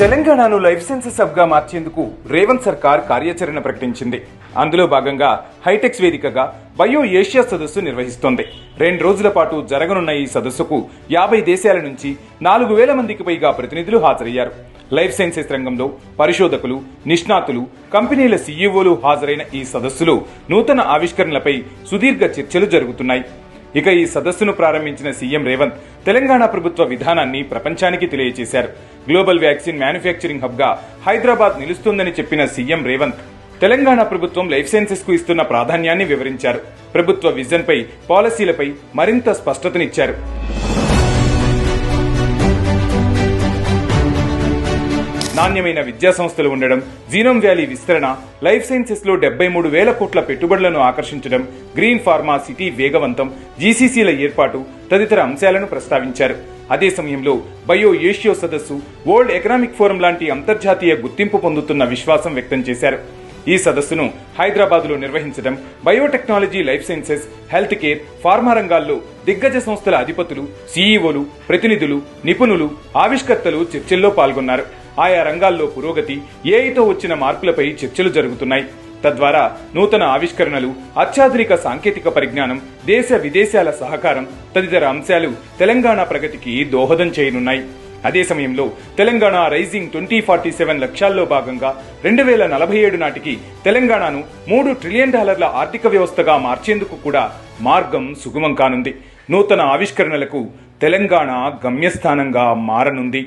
తెలంగాణను life sciences హబ్గా మార్చేందుకు రేవంత్ సర్కార్ కార్యాచరణ ప్రకటించింది. అందులో భాగంగా హైటెక్స్ వేదికగా బయో ఏషియా సదస్సు నిర్వహిస్తోంది. రెండు రోజుల పాటు జరగనున్న ఈ సదస్సుకు యాభై దేశాల నుంచి నాలుగు వేల మందికి పైగా ప్రతినిధులు హాజరయ్యారు. లైఫ్ సైన్సెస్ రంగంలో పరిశోధకులు నిష్ణాతులు కంపెనీల సీఈఓలు హాజరైన ఈ సదస్సులో నూతన ఆవిష్కరణలపై సుదీర్ఘ చర్చలు జరుగుతున్నాయి. ఇక ఈ సదస్సును ప్రారంభించిన సీఎం రేవంత్ తెలంగాణ ప్రభుత్వ విధానాన్ని ప్రపంచానికి తెలియజేశారు. గ్లోబల్ వ్యాక్సిన్ మ్యానుఫ్యాక్చరింగ్ హబ్గా హైదరాబాద్ నిలుస్తుందని చెప్పిన సీఎం రేవంత్ తెలంగాణ ప్రభుత్వం లైఫ్ సైన్సెస్కు ఇస్తున్న ప్రాధాన్యాన్ని వివరించారు. ప్రభుత్వ విజన్ పై పాలసీలపై మరింత స్పష్టతనిచ్చారు. నాణ్యమైన విద్యా సంస్థలు ఉండడం జీనోమ్ వ్యాలీ విస్తరణ లైఫ్ సైన్సెస్లో డెబ్బై మూడు వేల కోట్ల పెట్టుబడులను ఆకర్షించడం గ్రీన్ ఫార్మా సిటీ వేగవంతం జీసీసీల ఏర్పాటు తదితర అంశాలను ప్రస్తావించారు. అదే సమయంలో బయో ఏషియో సదస్సు వరల్డ్ ఎకనామిక్ ఫోరం లాంటి అంతర్జాతీయ గుర్తింపు పొందుతున్న విశ్వాసం వ్యక్తం చేశారు. ఈ సదస్సును హైదరాబాద్లో నిర్వహించడం biotechnology life sciences health care pharma రంగాల్లో దిగ్గజ సంస్థల అధిపతులు సీఈఓలు ప్రతినిధులు నిపుణులు ఆవిష్కర్తలు చర్చల్లో పాల్గొన్నారు. ఆయా రంగాల్లో పురోగతి ఏఐతో వచ్చిన మార్పులపై చర్చలు జరుగుతున్నాయి. తద్వారా నూతన ఆవిష్కరణలు అత్యాధునిక సాంకేతిక పరిజ్ఞానం దేశ విదేశాల సహకారం తదితర అంశాలు తెలంగాణ ప్రగతికి దోహదం చేయనున్నాయి. అదే సమయంలో Telangana rising twenty forty seven లక్ష్యాల్లో భాగంగా రెండు వేల నలభై ఏడు నాటికి తెలంగాణను మూడు ట్రిలియన్ డాలర్ల ఆర్థిక వ్యవస్థగా మార్చేందుకు కూడా మార్గం సుగమం కానుంది. నూతన ఆవిష్కరణలకు తెలంగాణ గమ్యస్థానంగా మారనుంది.